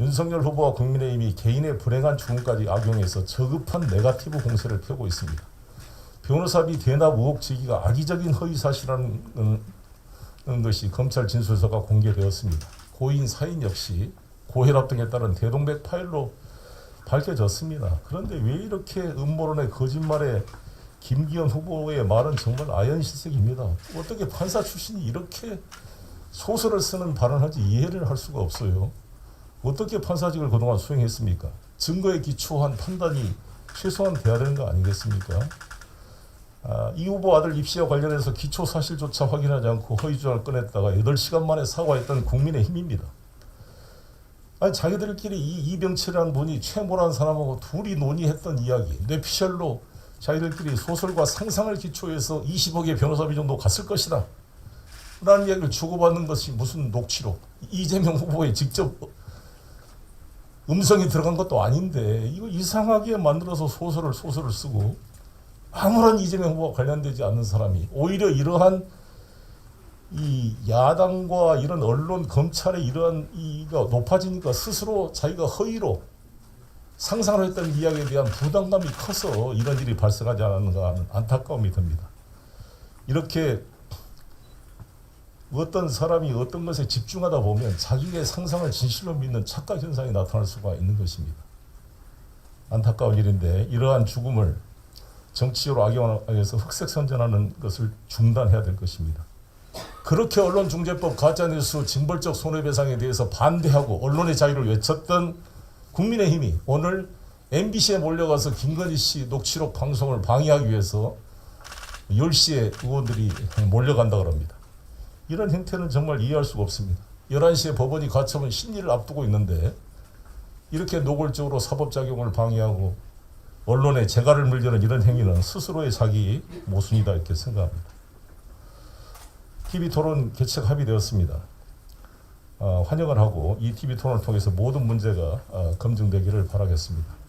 윤석열 후보와 국민의힘이 개인의 불행한 죽음까지 악용해서 저급한 네가티브 공세를 펴고 있습니다. 변호사비 대납 의혹 제기가 악의적인 허위 사실이라는 것이 검찰 진술서가 공개되었습니다. 고인 사인 역시 고혈압 등에 따른 대동맥 파일로 밝혀졌습니다. 그런데 왜 이렇게 음모론의 거짓말에 김기현 후보의 말은 정말 아연실색입니다. 어떻게 판사 출신이 이렇게 소설을 쓰는 발언하지 이해를 할 수가 없어요. 어떻게 판사직을 그동안 수행했습니까? 증거에 기초한 판단이 최소한 돼야 되는 거 아니겠습니까? 아, 이 후보 아들 입시와 관련해서 기초 사실조차 확인하지 않고 허위 주장을 꺼냈다가 8시간 만에 사과했던 국민의 힘입니다. 아니 자기들끼리 이 이병철이라는 분이 최모라는 사람하고 둘이 논의했던 이야기 뇌피셜로 자기들끼리 소설과 상상을 기초해서 20억의 변호사비 정도 갔을 것이다 라는 이야기를 주고받는 것이 무슨 녹취록 이재명 후보의 직접 음성이 들어간 것도 아닌데 이거 이상하게 만들어서 소설을 소설을 쓰고 아무런 이재명 후보와 관련되지 않는 사람이 오히려 이러한 이 야당과 이런 언론 검찰의 이러한 이가 높아지니까 스스로 자기가 허위로 상상을 했던 이야기에 대한 부담감이 커서 이런 일이 발생하지 않았는가 하는 안타까움이 듭니다. 이렇게 어떤 사람이 어떤 것에 집중하다 보면 자기의 상상을 진실로 믿는 착각 현상이 나타날 수가 있는 것입니다. 안타까운 일인데 이러한 죽음을 정치적으로 악용해서 흑색 선전하는 것을 중단해야 될 것입니다. 그렇게 언론중재법 가짜뉴스 징벌적 손해배상에 대해서 반대하고 언론의 자유를 외쳤던 국민의힘이 오늘 MBC에 몰려가서 김건희 씨 녹취록 방송을 방해하기 위해서 10시에 의원들이 몰려간다 그럽니다. 이런 행태는 정말 이해할 수가 없습니다. 11시에 법원이 가처분 심리를 앞두고 있는데 이렇게 노골적으로 사법작용을 방해하고 언론에 재갈을 물려는 이런 행위는 스스로의 자기 모순이다 이렇게 생각합니다. TV 토론 개최 합의되었습니다. 어, 환영을 하고 이 TV 토론을 통해서 모든 문제가 어, 검증되기를 바라겠습니다.